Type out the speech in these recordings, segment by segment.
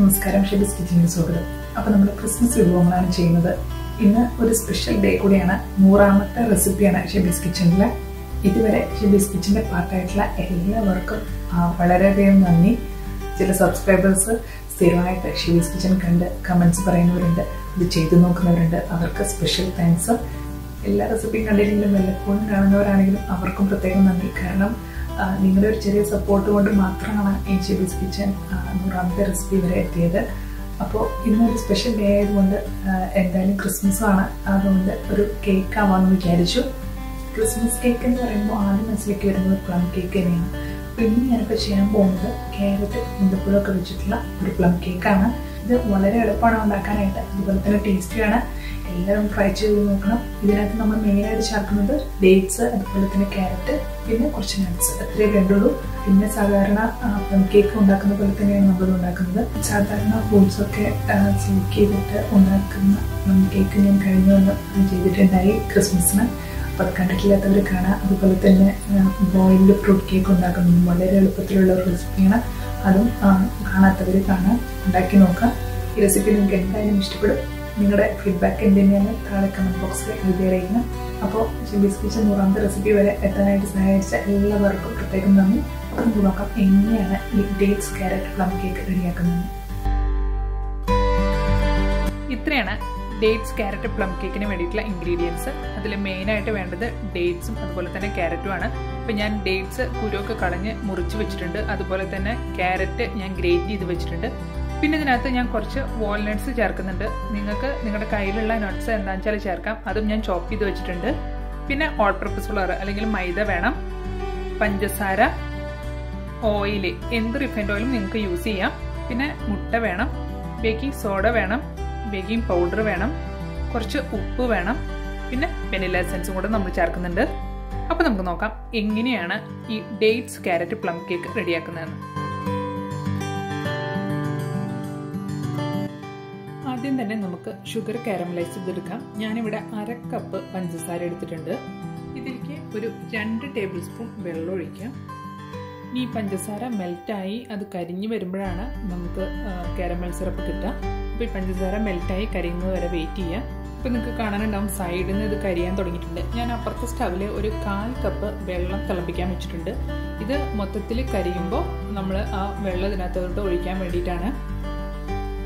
നമസ്കാരം ഷെബിസ് കിച്ചണിൽ സ്വാഗതം അപ്പോൾ നമ്മൾ ക്രിസ്മസ് വിഭവങ്ങളാണ് ചെയ്യുന്നത്. ഇന്ന് ഒരു സ്പെഷ്യൽ ഡേ കൂടിയാണ്. നൂറാമത്തെ റെസിപ്പിയാണ് ഷെബിസ് കിച്ചണിലെ ഇതുവരെ ഷെബിസ് കിച്ചന്റെ പാർട്ടായിട്ടുള്ള എല്ലാവർക്കും വളരെയധികം നന്ദി. ചില സബ്സ്ക്രൈബേഴ്സ് സ്ഥിരമായിട്ട് ഷെബിസ് കിച്ചൺ കണ്ട് കമൻസ് പറയുന്നവരുണ്ട് ഇത് ചെയ്തു നോക്കുന്നവരുണ്ട്. അവർക്ക് സ്പെഷ്യൽ താങ്ക്സ് എല്ലാ റെസിപ്പിയും കണ്ടില്ലെങ്കിലും വല്ലപ്പോഴും കാണുന്നവരാണെങ്കിലും അവർക്കും പ്രത്യേകം നന്ദി. കാരണം നിങ്ങളുടെ ഒരു ചെറിയ സപ്പോർട്ട് കൊണ്ട് മാത്രമാണ് ഈ ഷെബീസ് കിച്ചൺ നൂറാമത്തെ റെസിപ്പി വരെ എത്തിയത്. അപ്പോൾ ഇന്നൊരു സ്പെഷ്യൽ ഡേ ആയതുകൊണ്ട് എന്തായാലും ക്രിസ്മസാണ് അതുകൊണ്ട് ഒരു കേക്ക് ആവാമെന്ന് വിചാരിച്ചു. ക്രിസ്മസ് കേക്ക് എന്ന് പറയുമ്പോൾ ആദ്യം മനസ്സിലേക്ക് വരുന്നത് പ്ലം കേക്ക് തന്നെയാണ്. ഇന്ന് ഞാനിപ്പോൾ ചെയ്യാൻ പോകുന്നത് ക്യാരറ്റ് മുന്തപ്പഴമൊക്കെ വെച്ചിട്ടുള്ള ഒരു പ്ലം കേക്കാണ് ഇത് വളരെ എളുപ്പമാണ് ഉണ്ടാക്കാനായിട്ട്. അതുപോലെ തന്നെ ടേസ്റ്റിയാണ് എല്ലാവരും ട്രൈ ചെയ്ത് നോക്കണം. ഇതിനകത്ത് നമ്മൾ മെയിനായിട്ട് ചേർക്കുന്നത് ഡേറ്റ്സ് അതുപോലെ തന്നെ ക്യാരറ്റ് പിന്നെ കുറച്ച് നട്ട്സ് അത്രയേ വേണ്ടുള്ളൂ പിന്നെ സാധാരണ കേക്ക് ഉണ്ടാക്കുന്ന പോലെ തന്നെയാണ് നമ്മൾ ഉണ്ടാക്കുന്നത്. സാധാരണ ഫ്രൂട്ട്സ് ഒക്കെ സീക്ക് ചെയ്തിട്ട് ഉണ്ടാക്കുന്ന കേക്ക് ഞാൻ കഴിഞ്ഞ ചെയ്തിട്ടുണ്ടായി. ക്രിസ്മസിന് കണ്ടിട്ടില്ലാത്തവർ കാണാം. അതുപോലെ തന്നെ ബോയിൽഡ് ഫ്രൂട്ട് കേക്ക് ഉണ്ടാക്കുന്നത് വളരെ എളുപ്പത്തിലുള്ള ഒരു റെസിപ്പിയാണ് അതും കാണാത്തവർ കാണാം. ഉണ്ടാക്കി നോക്കാം. ഈ റെസിപ്പി നിങ്ങൾക്ക് എന്തായാലും ഇഷ്ടപ്പെടും. നിങ്ങളുടെ ഫീഡ്ബാക്ക് എന്തെങ്കിലും താഴെ കമന്റ് ബോക്സിൽ എഴുതി അറിയിക്കണം അപ്പോൾ ഷിബീസ് കിച്ചൻ നൂറാമത്തെ റെസിപ്പി വരെ എത്താനായിട്ട് സഹായിച്ച എല്ലാവർക്കും പ്രത്യേകം നന്ദി. അപ്പോൾ നമുക്ക് നോക്കാം എങ്ങനെയാണ് ഈ ഡേറ്റ്സ് ക്യാരറ്റ് പ്ലം കേക്ക് റെഡിയാക്കുന്നത് ഇത്രയാണ് ഡേറ്റ്സ് ക്യാരറ്റ് പ്ലം കേക്കിന് വേണ്ടിയിട്ടുള്ള ഇൻഗ്രീഡിയൻസ് അതിൽ മെയിനായിട്ട് വേണ്ടത് ഡേറ്റ്സും അതുപോലെ തന്നെ ക്യാരറ്റും ആണ്. അപ്പം ഞാൻ ഡേറ്റ്സ് കുരുവൊക്കെ കളഞ്ഞ് മുറിച്ച് വെച്ചിട്ടുണ്ട്. അതുപോലെ തന്നെ ക്യാരറ്റ് ഞാൻ ഗ്രേറ്റ് ചെയ്ത് വെച്ചിട്ടുണ്ട്. പിന്നെ ഇതിനകത്ത് ഞാൻ കുറച്ച് വാൾനട്ട്സ് ചേർക്കുന്നുണ്ട്. നിങ്ങൾക്ക് നിങ്ങളുടെ കയ്യിലുള്ള നട്ട്സ് എന്താണെന്ന് വെച്ചാൽ ചേർക്കാം. അതും ഞാൻ ചോപ്പ് ചെയ്ത് വെച്ചിട്ടുണ്ട്. പിന്നെ ഓൾ പർപ്പസ് ഫ്ലോർ അല്ലെങ്കിൽ മൈദ വേണം. പഞ്ചസാര ഓയിൽ എന്ത് റിഫൈൻഡ് ഓയിലും നിങ്ങൾക്ക് യൂസ് ചെയ്യാം. പിന്നെ മുട്ട വേണം. ബേക്കിംഗ് സോഡ വേണം. ബേക്കിംഗ് പൗഡർ വേണം കുറച്ച് ഉപ്പ് വേണം പിന്നെ വെനില എസൻസും കൂടെ നമ്മൾ ചേർക്കുന്നുണ്ട്. അപ്പോൾ നമുക്ക് നോക്കാം എങ്ങനെയാണ് ഈ ഡേറ്റ്സ് ക്യാരറ്റ് പ്ലം കേക്ക് റെഡിയാക്കുന്നതെന്ന്. ആദ്യം തന്നെ നമുക്ക് ഷുഗർ കാരമലൈസ് ചെയ്തെടുക്കാം. ഞാനിവിടെ അര കപ്പ് പഞ്ചസാര എടുത്തിട്ടുണ്ട്. ഇതിലേക്ക് ഒരു രണ്ട് ടേബിൾ സ്പൂൺ വെള്ളം ഒഴിക്കാം ഈ പഞ്ചസാര മെൽറ്റായി അത് കരിഞ്ഞു വരുമ്പോഴാണ് നമുക്ക് കാരമൽ സിറപ്പ് കിട്ടുക. അപ്പോൾ ഈ പഞ്ചസാര മെൽറ്റായി കരിയുന്നത് വരെ വെയിറ്റ് ചെയ്യാം ഇപ്പോൾ നിങ്ങൾക്ക് കാണാനുണ്ടാവും സൈഡിൽ നിന്ന് ഇത് കരിയാൻ തുടങ്ങിയിട്ടുണ്ട്. ഞാൻ അപ്പുറത്തെ സ്റ്റവിൽ ഒരു കാൽ കപ്പ് വെള്ളം തിളപ്പിക്കാൻ വെച്ചിട്ടുണ്ട്. ഇത് മൊത്തത്തിൽ കരിയുമ്പോൾ നമ്മൾ ആ വെള്ളം ഇതിനകത്തോട്ട് ഒഴിക്കാൻ വേണ്ടിയിട്ടാണ്.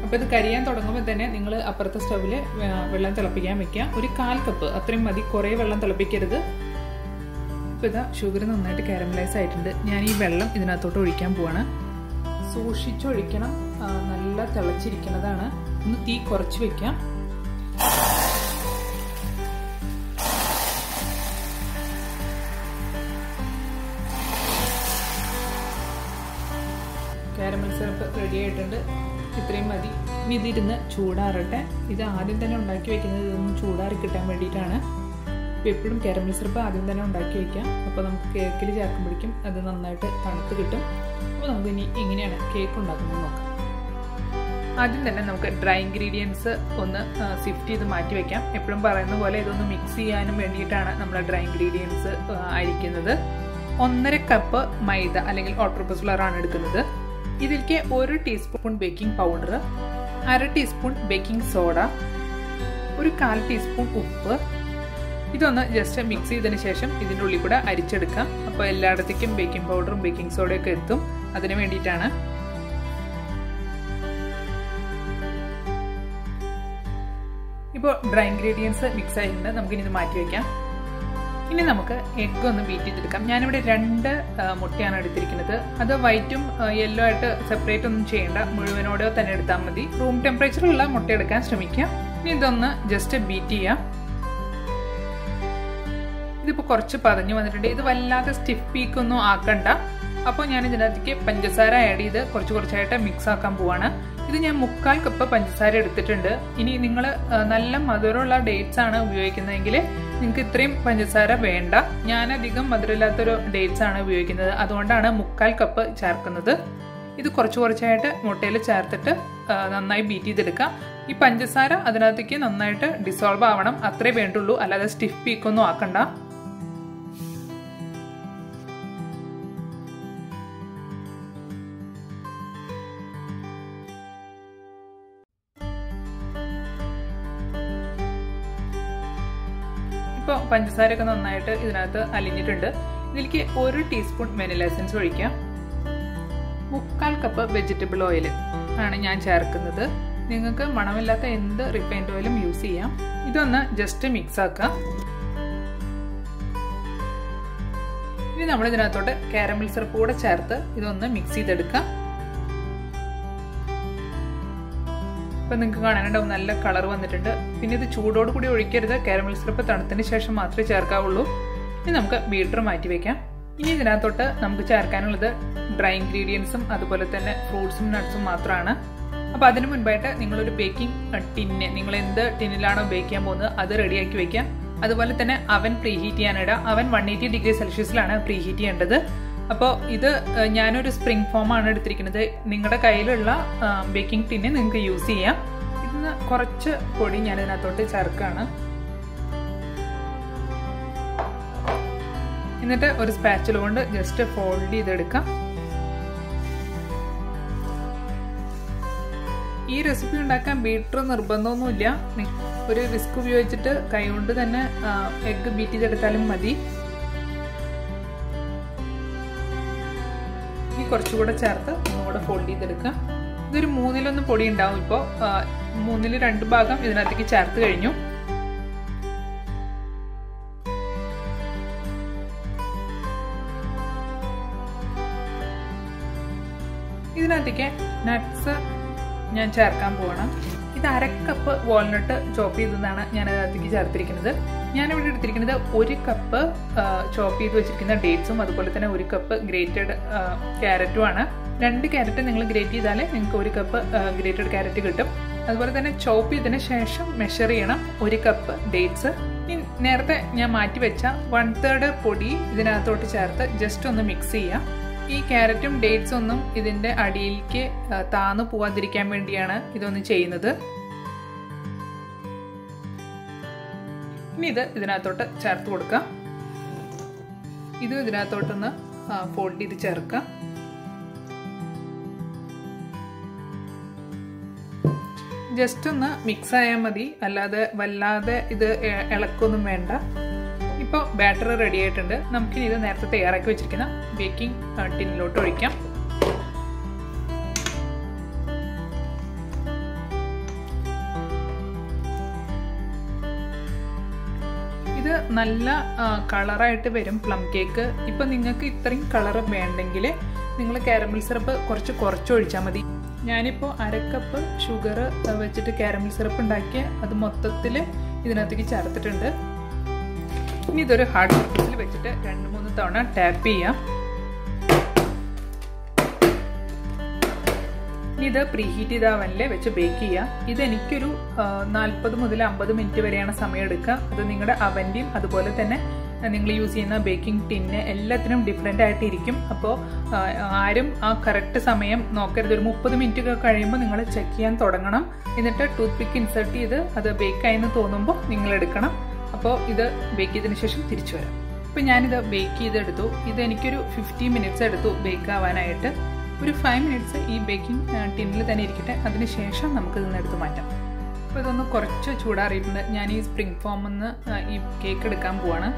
അപ്പോൾ ഇത് കരിയാൻ തുടങ്ങുമ്പോൾ തന്നെ നിങ്ങൾ അപ്പുറത്തെ സ്റ്റവിൽ വെള്ളം തിളപ്പിക്കാൻ വെക്കുക. ഒരു കാൽ കപ്പ് അത്രയും മതി. കുറേ വെള്ളം തിളപ്പിക്കരുത്. ഇപ്പോൾ ഇതാ ഷുഗർ നന്നായിട്ട് കാരമലൈസ് ആയിട്ടുണ്ട്. ഞാൻ ഈ വെള്ളം ഇതിനകത്തോട്ട് ഒഴിക്കാൻ പോവാണ്. സൂക്ഷിച്ചൊഴിക്കണം. നല്ല തിളച്ചിരിക്കുന്നതാണ്. ഒന്ന് തീ കുറച്ച് വെക്കാം. കാരമൽ സിറപ്പ് റെഡി ആയിട്ടുണ്ട്. ഇത്രയും മതി. ഇനി ഇതിരുന്ന് ചൂടാറട്ടെ. ഇത് ആദ്യം തന്നെ ഉണ്ടാക്കി വെക്കുന്നത് ഇതൊന്ന് ചൂടാറി കിട്ടാൻ വേണ്ടിയിട്ടാണ്. എപ്പോഴും കാരമൽ സിറപ്പ് ആദ്യം തന്നെ ഉണ്ടാക്കി വെക്കാം. അപ്പോൾ നമുക്ക് കേക്കിൽ ചേർക്കുമ്പോഴേക്കും അത് നന്നായിട്ട് തണുത്ത് കിട്ടും. അപ്പോൾ നമുക്ക് ഇനി എങ്ങനെയാണ് കേക്ക് ഉണ്ടാക്കുന്നത് നോക്കാം. ആദ്യം തന്നെ നമുക്ക് ഡ്രൈ ഇൻഗ്രീഡിയൻസ് ഒന്ന് സിഫ്റ്റ് ചെയ്ത് മാറ്റി വെക്കാം. എപ്പോഴും പറയുന്ന പോലെ ഇതൊന്ന് മിക്സ് ചെയ്യാനും വേണ്ടിയിട്ടാണ് നമ്മൾ ഡ്രൈ ഇൻഗ്രീഡിയൻസ് അരിക്കുന്നത്. ഒന്നര കപ്പ് മൈദ അല്ലെങ്കിൽ ഓട്ടോപ്പസ് ഫ്ലവർ ആണ് എടുക്കുന്നത്. ഇതിലേക്ക് ഒരു ടീസ്പൂൺ ബേക്കിംഗ് പൗഡർ അര ടീസ്പൂൺ ബേക്കിംഗ് സോഡ ഒരു കാൽ ടീസ്പൂൺ ഉപ്പ്. ഇതൊന്ന് ജസ്റ്റ് മിക്സ് ചെയ്തതിന് ശേഷം ഇതിന്റെ ഉള്ളിൽ കൂടെ അരിച്ചെടുക്കാം. അപ്പോൾ എല്ലായിടത്തേക്കും ബേക്കിംഗ് പൗഡറും ബേക്കിംഗ് സോഡയൊക്കെ എത്തും. അതിന് വേണ്ടിയിട്ടാണ് ഇപ്പോൾ ഡ്രൈ ഇൻഗ്രീഡിയൻസ് മിക്സ് ആയിട്ടുണ്ട്. നമുക്കിനി ഇത് മാറ്റി വയ്ക്കാം ഇനി നമുക്ക് എഗ്ഗ് ഒന്ന് ബീറ്റ് ചെയ്തെടുക്കാം. ഞാനിവിടെ രണ്ട് മുട്ടയാണ് എടുത്തിരിക്കുന്നത്. അത് വൈറ്റും യെല്ലോ ആയിട്ട് സെപ്പറേറ്റ് ഒന്നും ചെയ്യേണ്ട. മുഴുവനോടെ തന്നെ എടുത്താൽ മതി. റൂം ടെമ്പറേച്ചറിലുള്ള മുട്ട എടുക്കാൻ ശ്രമിക്കാം. ഇനി ഇതൊന്ന് ജസ്റ്റ് ബീറ്റ് ചെയ്യാം. ഇതിപ്പോൾ കുറച്ച് പതഞ്ഞു വന്നിട്ടുണ്ട്. ഇത് വല്ലാതെ സ്റ്റിഫ് പീക്കൊന്നും ആക്കണ്ട. അപ്പോൾ ഞാൻ ഇതിനകത്തേക്ക് പഞ്ചസാര ആഡ് ചെയ്ത് കുറച്ച് കുറച്ചായിട്ട് മിക്സ് ആക്കാൻ പോവാണ്. ഇത് ഞാൻ മുക്കാൽ കപ്പ് പഞ്ചസാര എടുത്തിട്ടുണ്ട്. ഇനി നിങ്ങൾ നല്ല മധുരമുള്ള ഡേറ്റ്സ് ആണ് ഉപയോഗിക്കുന്നതെങ്കിൽ നിങ്ങൾക്ക് ഇത്രയും പഞ്ചസാര വേണ്ട. ഞാൻ അധികം മധുരമില്ലാത്തൊരു ഡേറ്റ്സ് ആണ് ഉപയോഗിക്കുന്നത്. അതുകൊണ്ടാണ് മുക്കാൽ കപ്പ് ചേർക്കുന്നത്. ഇത് കുറച്ച് കുറച്ചായിട്ട് മുട്ടയിൽ ചേർത്തിട്ട് നന്നായി ബീറ്റ് ചെയ്തെടുക്കാം. ഈ പഞ്ചസാര അതിനകത്തേക്ക് നന്നായിട്ട് ഡിസോൾവ് ആവണം. അത്രേ വേണ്ടുള്ളൂ. അല്ലാതെ സ്റ്റിഫ് പീക്കൊന്നും ആക്കണ്ട. പഞ്ചസാരയൊക്കെ നന്നായിട്ട് ഇതിനകത്ത് അലിഞ്ഞിട്ടുണ്ട്. ഇതിലേക്ക് ഒരു ടീസ്പൂൺ വെനില എസൻസ് ഒഴിക്കാം. മുക്കാൽ കപ്പ് വെജിറ്റബിൾ ഓയിൽ ആണ് ഞാൻ ചേർക്കുന്നത്. നിങ്ങൾക്ക് മണമില്ലാത്ത എന്ത് റിഫൈൻഡ് ഓയിലും യൂസ് ചെയ്യാം. ഇതൊന്ന് ജസ്റ്റ് മിക്സ് ആക്കാം. ഇനി നമ്മൾ ഇതിനകത്തോട്ട് കാരമൽ സിറപ്പ് കൂടെ ചേർത്ത് ഇതൊന്ന് മിക്സ് ചെയ്തെടുക്കാം. ഇപ്പം നിങ്ങൾക്ക് കാണാനുണ്ടാവും നല്ല കളർ വന്നിട്ടുണ്ട്. പിന്നെ ഇത് ചൂടോട് കൂടി ഒഴിക്കരുത്. കാരമൽ സിറപ്പ് തണുത്തതിന് ശേഷം മാത്രമേ ചേർക്കാവുള്ളൂ. ഇനി നമുക്ക് ബീറ്റർ മാറ്റി വെക്കാം. ഇനി ഇതിനകത്തോട്ട് നമുക്ക് ചേർക്കാനുള്ളത് ഡ്രൈ ഇൻഗ്രീഡിയൻസും അതുപോലെ തന്നെ ഫ്രൂട്ട്സും നട്ട്സും മാത്രമാണ്. അപ്പോൾ അതിന് മുൻപായിട്ട് നിങ്ങളൊരു ബേക്കിംഗ് ടിന്ന് നിങ്ങൾ എന്ത് ടിന്നിലാണോ ബേക്ക് ചെയ്യാൻ പോകുന്നത് അത് റെഡിയാക്കി വെക്കാം. അതുപോലെ തന്നെ അവൻ പ്രീഹീറ്റ് ചെയ്യാനിടാം. അവൻ വൺ എയ്റ്റി ഡിഗ്രി സെൽഷ്യസിലാണ് പ്രീഹീറ്റ് ചെയ്യേണ്ടത്. അപ്പോൾ ഇത് ഞാനൊരു സ്പ്രിംഗ് ഫോമാണ് എടുത്തിരിക്കുന്നത്. നിങ്ങളുടെ കയ്യിലുള്ള ബേക്കിംഗ് ടിന്നെ നിങ്ങൾക്ക് യൂസ് ചെയ്യാം. ഇതിന് കുറച്ച് പൊടി ഞാൻ ഇതിനകത്തോട്ട് ചേർക്കുകയാണ് എന്നിട്ട് ഒരു സ്പാച്ചിൽ കൊണ്ട് ജസ്റ്റ് ഫോൾഡ് ചെയ്തെടുക്കാം. ഈ റെസിപ്പി ഉണ്ടാക്കാൻ ബീറ്റർ നിർബന്ധമൊന്നുമില്ല. ഒരു വിസ്ക് ഉപയോഗിച്ചിട്ട് കൈകൊണ്ട് തന്നെ എഗ്ഗ് ബീറ്റ് ചെയ്തെടുത്താലും മതി. ഇനി കുറച്ചുകൂടെ ചേർത്ത് ഒന്നുകൂടെ ഫോൾഡ് ചെയ്തെടുക്കാം ഇതൊരു മൂന്നിലൊന്ന് പൊടി ഉണ്ടാവും ഇപ്പോൾ മൂന്നിൽ രണ്ട് ഭാഗം ഇതിനകത്തേക്ക് ചേർത്ത് കഴിഞ്ഞു. ഇതിനകത്തേക്ക് നട്ട്സ് ഞാൻ ചേർക്കാൻ പോവാണ്. ഇത് കപ്പ് വാൾനട്ട് ചോപ്പ് ചെയ്തതാണ് ഞാൻ അതിനകത്തേക്ക് ചേർത്തിരിക്കുന്നത്. ഞാനിവിടെ എടുത്തിരിക്കുന്നത് ഒരു കപ്പ് ചോപ്പ് ചെയ്ത് വെച്ചിരിക്കുന്ന ഡേറ്റ്സും അതുപോലെ തന്നെ ഒരു കപ്പ് ഗ്രേറ്റഡ് ക്യാരറ്റും ആണ്. രണ്ട് ക്യാരറ്റ് നിങ്ങൾ ഗ്രേറ്റ് ചെയ്താൽ നിങ്ങൾക്ക് ഒരു കപ്പ് ഗ്രേറ്റഡ് ക്യാരറ്റ് കിട്ടും. അതുപോലെ തന്നെ ചോപ്പ് ചെയ്തതിന് ശേഷം മെഷർ ചെയ്യണം ഒരു കപ്പ് ഡേറ്റ്സ് നേരത്തെ ഞാൻ മാറ്റി വെച്ച വൺ തേർഡ് പൊടി ഇതിനകത്തോട്ട് ചേർത്ത് ജസ്റ്റ് ഒന്ന് മിക്സ് ചെയ്യാം. ഈ ക്യാരറ്റും ഡേറ്റ്സും ഒന്നും ഇതിന്റെ അടിയിലേക്ക് താന്നു പോവാതിരിക്കാൻ വേണ്ടിയാണ് ഇതൊന്ന് ചെയ്യുന്നത്. ഇനി ഇത് ഇതിനകത്തോട്ട് ചേർത്ത് കൊടുക്കാം ഇതും ഇതിനകത്തോട്ടൊന്ന് ഫോൾഡ് ചെയ്ത് ചേർക്കാം ജസ്റ്റ് ഒന്ന് മിക്സ് ആയാൽ മതി. അല്ലാതെ വല്ലാതെ ഇത് ഇളക്കൊന്നും വേണ്ട. ഇപ്പോൾ ബാറ്റർ റെഡി ആയിട്ടുണ്ട്. നമുക്കിനി ഇത് നേരത്തെ തയ്യാറാക്കി വെച്ചിരിക്കുന്ന ബേക്കിംഗ് ടിന്നിലോട്ട് ഒഴിക്കാം. നല്ല കളറായിട്ട് വരും പ്ലം കേക്ക്. ഇപ്പം നിങ്ങൾക്ക് ഇത്രയും കളർ വേണ്ടെങ്കിൽ നിങ്ങൾ കാരമൽ സിറപ്പ് കുറച്ച് കുറച്ച് ഒഴിച്ചാൽ മതി. ഞാനിപ്പോൾ അരക്കപ്പ് ഷുഗർ വെച്ചിട്ട് കാരമൽ സിറപ്പ് ഉണ്ടാക്കിയ അത് മൊത്തത്തിൽ ഇതിനകത്തേക്ക് ചേർത്തിട്ടുണ്ട്. ഇനി ഇതൊരു ഹാർഡ് സർഫസിൽ വെച്ചിട്ട് രണ്ട് മൂന്ന് തവണ ടാപ്പ് ചെയ്യാം. ഇത് പ്രീ ഹീറ്റ് ചെയ്ത അവനിൽ വെച്ച് ബേക്ക് ചെയ്യാം ഇത് എനിക്കൊരു നാൽപ്പത് മുതൽ അമ്പത് മിനിറ്റ് വരെയാണ് സമയം എടുക്കുക അത് നിങ്ങളുടെ അവന്റെയും അതുപോലെ തന്നെ നിങ്ങൾ യൂസ് ചെയ്യുന്ന ബേക്കിംഗ് ടിന്ന് എല്ലാത്തിനും ഡിഫറെന്റ് ആയിട്ടിരിക്കും. അപ്പോൾ ആരും ആ കറക്റ്റ് സമയം നോക്കരുത്. ഒരു മുപ്പത് മിനിറ്റ് ഒക്കെ കഴിയുമ്പോൾ നിങ്ങൾ ചെക്ക് ചെയ്യാൻ തുടങ്ങണം. എന്നിട്ട് ടൂത്ത് പിക്ക് ഇൻസേർട്ട് ചെയ്ത് അത് ബേക്ക് ആയെന്ന് തോന്നുമ്പോൾ നിങ്ങൾ എടുക്കണം. അപ്പോൾ ഇത് ബേക്ക് ചെയ്തതിന് ശേഷം തിരിച്ചു വരാം. അപ്പോൾ ഞാനിത് ബേക്ക് ചെയ്തെടുത്തു. ഇത് എനിക്കൊരു ഫിഫ്റ്റി മിനിറ്റ്സ് എടുത്തു ബേക്ക് ആവാനായിട്ട്. ഒരു ഫൈവ് മിനിറ്റ്സ് ഈ ബേക്കിംഗ് ടിന്നിൽ തന്നെ ഇരിക്കട്ടെ. അതിന് ശേഷം നമുക്ക് ഇതൊന്ന് എടുത്ത് മാറ്റാം. അപ്പോൾ ഇതൊന്ന് കുറച്ച് ചൂടാറിയിട്ടുണ്ട്. ഞാൻ ഈ സ്പ്രിംഗ് ഫോമിൽ നിന്ന് ഈ കേക്ക് എടുക്കാൻ പോവാണ്.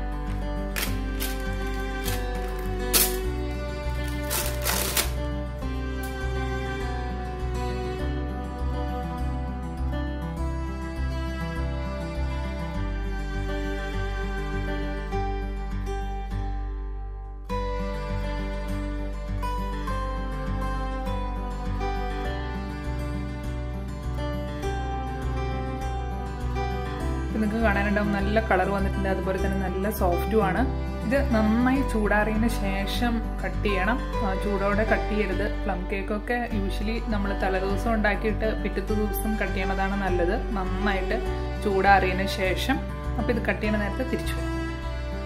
നിങ്ങൾക്ക് കാണാനുണ്ടാവും. നല്ല കളർ വന്നിട്ടുണ്ട്. അതുപോലെ തന്നെ നല്ല സോഫ്റ്റും ആണ് ഇത് നന്നായി ചൂടാറിയതിന് ശേഷം കട്ട് ചെയ്യണം. ചൂടോടെ കട്ട് ചെയ്യരുത്. പ്ലം കേക്കൊക്കെ യൂഷ്വലി നമ്മൾ തലേദിവസം ഉണ്ടാക്കിയിട്ട് പിറ്റത്തെ ദിവസം കട്ട് ചെയ്യണതാണ് നല്ലത്. നന്നായിട്ട് ചൂടാറിയതിന് ശേഷം അപ്പോൾ ഇത് കട്ട് ചെയ്യണ നേരത്തെ തിരിച്ചു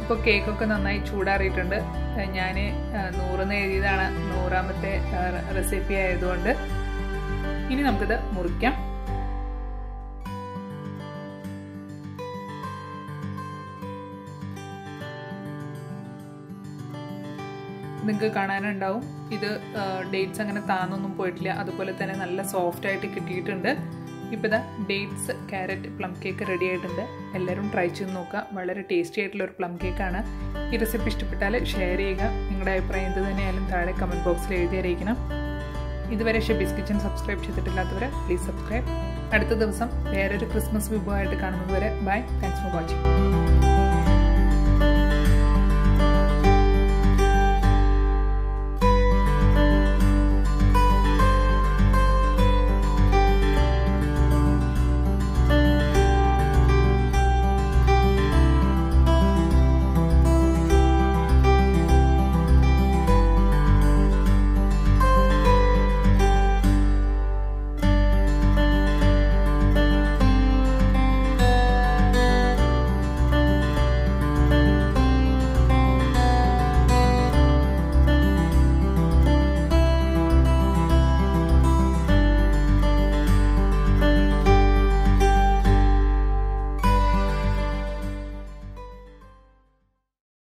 ഇപ്പോൾ കേക്കൊക്കെ നന്നായി ചൂടാറിയിട്ടുണ്ട്. ഞാൻ നൂറെന്ന് എഴുതിയതാണ്. നൂറാമത്തെ റെസിപ്പി ആയതുകൊണ്ട്. ഇനി നമുക്കിത് മുറിക്കാം. നിങ്ങൾക്ക് കാണാനുണ്ടാവും. ഇത് ഡേറ്റ്സ് അങ്ങനെ താന്നൊന്നും പോയിട്ടില്ല. അതുപോലെ തന്നെ നല്ല സോഫ്റ്റ് ആയിട്ട് കിട്ടിയിട്ടുണ്ട്. ഇപ്പോൾ ഇതാ dates carrot plum cake ready ആയിട്ടുണ്ട്. എല്ലാവരും ട്രൈ ചെയ്ത് നോക്കുക. വളരെ ടേസ്റ്റി ആയിട്ടുള്ള ഒരു പ്ലം കേക്കാണ് ഈ റെസിപ്പി ഇഷ്ടപ്പെട്ടാൽ ഷെയർ ചെയ്യുക. നിങ്ങളുടെ അഭിപ്രായം എന്ത് തന്നെയായാലും താഴെ കമന്റ് ബോക്സിൽ എഴുതി അറിയിക്കണം. ഇതുവരെ ഷെബീസ് കിച്ചൻ സബ്സ്ക്രൈബ് ചെയ്തിട്ടില്ലാത്തവർ പ്ലീസ് സബ്സ്ക്രൈബ് അടുത്ത ദിവസം വേറൊരു ക്രിസ്മസ് വിഭവമായിട്ട് കാണുന്നതുവരെ ബൈ താങ്ക്സ് ഫോർ വാച്ചിങ്